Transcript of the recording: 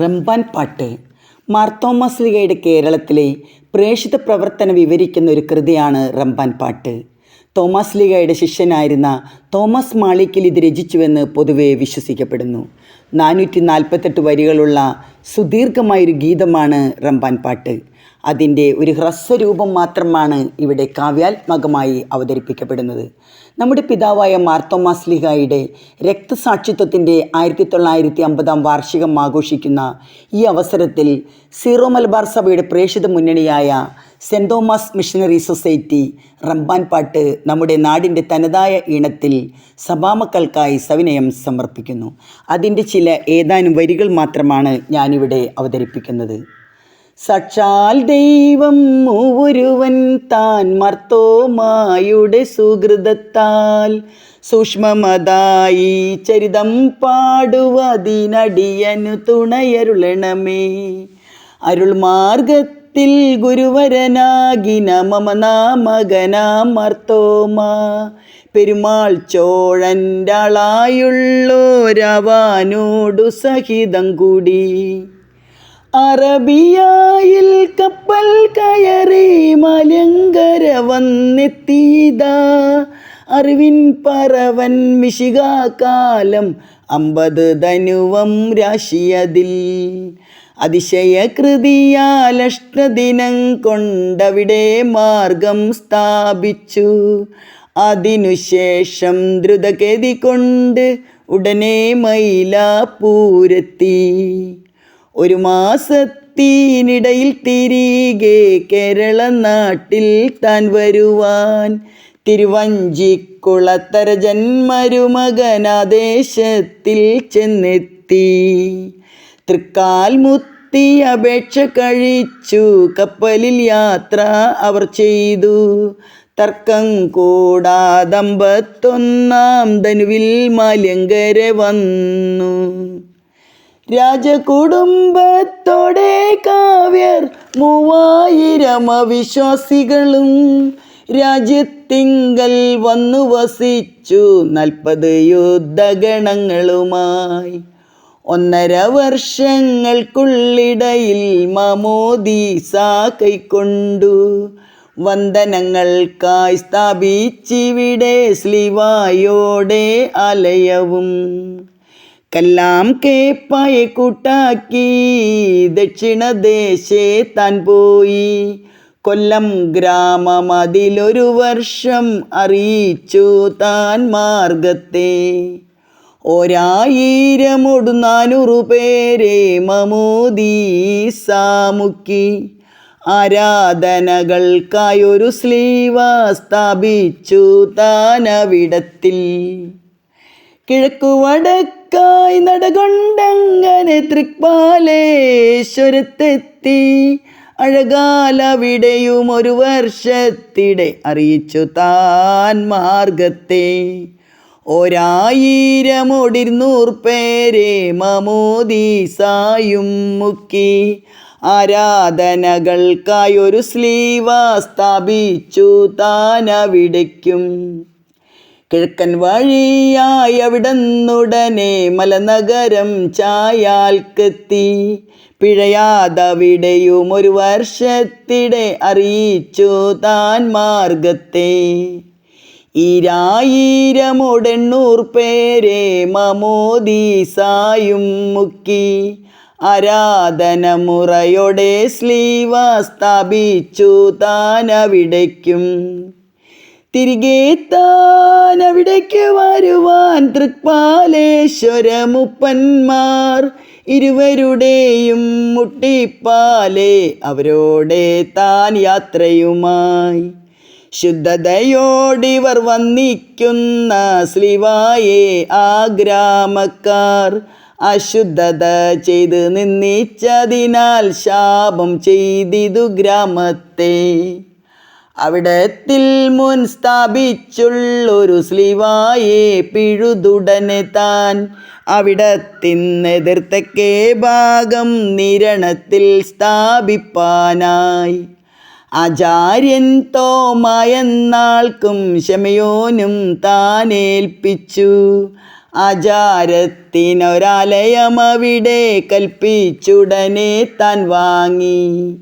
റംബാൻ പാട്ട് മാർത്തോമാസ് ലിഗയുടെ കേരളത്തിലെ പ്രേഷിത പ്രവർത്തനം വിവരിക്കുന്ന ഒരു കൃതിയാണ് റംബാൻ പാട്ട്. തോമസ് ലീഗയുടെ ശിഷ്യനായിരുന്ന തോമസ് മാളിക്കൽ ഇത് രചിച്ചുവെന്ന് പൊതുവെ വിശ്വസിക്കപ്പെടുന്നു. നാനൂറ്റി നാൽപ്പത്തെട്ട് വരികളുള്ള സുദീർഘമായൊരു ഗീതമാണ് റംബാൻ പാട്ട്. അതിന്റെ ഒരു ഹ്രസ്വരൂപം മാത്രമാണ് ഇവിടെ കാവ്യാത്മകമായി അവതരിപ്പിക്കപ്പെടുന്നത്. നമ്മുടെ പിതാവായ മാർത്തോമാ സ്ലിഹായുടെ രക്തസാക്ഷിത്വത്തിന്റെ ആയിരത്തി തൊള്ളായിരത്തി അമ്പതാം വാർഷികം ആഘോഷിക്കുന്ന ഈ അവസരത്തിൽ സീറോ മലബാർ സഭയുടെ പ്രേക്ഷിത മുന്നണിയായ saint Thomas missionary society Ramban പാട്ട് നമ്മുടെ നാടിന്റെ തനതായ ഈണത്തിൽ സഭാമക്കൾക്കായി സവിനയം സമർപ്പിക്കുന്നു. അതിന്റെ ചില ഏതാനും വരികൾ മാത്രമാണ് ഞാനിവിടെ അവതരിപ്പിക്കുന്നത്. സാക്ഷാൽ ദൈവം ഒരുവൻ താൻ മർത്തോമായുടെ സുഹൃതത്താൽ സൂക്ഷ്മമതായി ചരിതം പാടുവതിനടിയനു തുണയരുളണമേ. അരുൾമാർഗത്തിൽ ഗുരുവരനാകിന മമ നാമകനാം മർത്തോമാ. പെരുമാൾ ചോഴന്റാളായുള്ളോരവാനോടു സഹിതം കൂടി. അറബിയായിൽ കപ്പൽ കയറി മലങ്കര വന്നെത്തിയതാ. അറിവിൻ പറവൻ മിശികാകാലം അമ്പത് ധനുവം രാശിയതിൽ. അതിശയകൃതിയാലഷ്ടദിനം കൊണ്ടവിടെ മാർഗം സ്ഥാപിച്ചു. അതിനുശേഷം ദ്രുതഗതി കൊണ്ട് ഉടനെ മൈലാപ്പൂരെത്തി. ഒരു മാസത്തിനിടയിൽ തിരികെ കേരള നാട്ടിൽ താൻ വരുവാൻ. തിരുവഞ്ചിക്കുളത്തര ജന്മരുമകനാദേശത്തിൽ ചെന്നെത്തി. തൃക്കാൽ മുത്തി അപേക്ഷ കഴിച്ചു. കപ്പലിൽ യാത്ര അവർ ചെയ്തു. തർക്കം കൂടാതമ്പത്തൊന്നാം ധനുവിൽ മലങ്കര വന്നു. രാജകുടുംബത്തോടെ കാവ്യർ മൂവായിരം അവിശ്വാസികളും രാജ്യത്തിങ്കൽ വന്നു വസിച്ചു നാൽപ്പത് യുദ്ധഗണങ്ങളുമായി. ഒന്നര വർഷങ്ങൾക്കുള്ളിടയിൽ മമോദീസ കൈക്കൊണ്ടു വന്ദനങ്ങൾക്കായി സ്ഥാപിച്ചിവിടെ സ്ലിവായോടെ ആലയവും കല്ലാം കേപ്പായെ കൂട്ടാക്കി. ദക്ഷിണദേശേ താൻ പോയി. കൊല്ലം ഗ്രാമം അതിലൊരു വർഷം അറിയിച്ചു താൻ മാർഗത്തെ. ഒരായിരമൊടു നാനൂറു പേരെ മമോദീസാമുക്കി ആരാധനകൾക്കായൊരു സ്ലീവ സ്ഥാപിച്ചു താനവിടത്തിൽ. കിഴക്കു വടക്കായി നടകൊണ്ടങ്ങനെ തൃക്പാലേശ്വരത്തെത്തി. അഴകാലവിടെയും ഒരു വർഷത്തിടെ അറിയിച്ചു താൻ മാർഗത്തെ. ഒരായിരമൊടിർന്നൂർ പേരെ മമോദീസായും മുക്കി. ആരാധനകൾക്കായൊരു സ്ലീവ സ്ഥാപിച്ചു താനവിടയ്ക്കും കിഴക്കൻ വഴിയായി അവിടന്നുടനെ മലനഗരം ചായാൽക്കെത്തി. പിഴയാതവിടെയും ഒരു വർഷത്തിടെ അറിയിച്ചു താൻ മാർഗത്തെ. ഈരായിരമുടെണ്ണൂർ പേരെ മമോദീസായും മുക്കി. ആരാധന മുറയോടെ സ്ലീവ സ്ഥാപിച്ചു താനവിടയ്ക്കും തിരികെ താൻ അവിടേക്ക് വരുവാൻ തൃപ്പാലേശ്വരമുപ്പന്മാർ ഇരുവരുടെയും മുട്ടിപ്പാലെ അവരോടെ താൻ യാത്രയുമായി. ശുദ്ധതയോടിവർ വന്നിക്കുന്ന ശ്രീവായെ ആ ഗ്രാമക്കാർ അശുദ്ധത ചെയ്ത് നിന്നിച്ചതിനാൽ ശാപം ചെയ്തിതു ഗ്രാമത്തെ. അവിടത്തിൽ മുൻ സ്ഥാപിച്ചുള്ളൊരു സ്ലിവായെ പിഴുതുടനെ താൻ. അവിടത്തിന്നെതിർത്തക്കേ ഭാഗം നിരണത്തിൽ സ്ഥാപിപ്പാനായി. ആചാര്യൻ തോമായെന്നാൾക്കും ശമയോനും താനേൽപ്പിച്ചു. ആചാരത്തിനൊരാലയം അവിടെ കൽപ്പിച്ചുടനെ താൻ വാങ്ങി.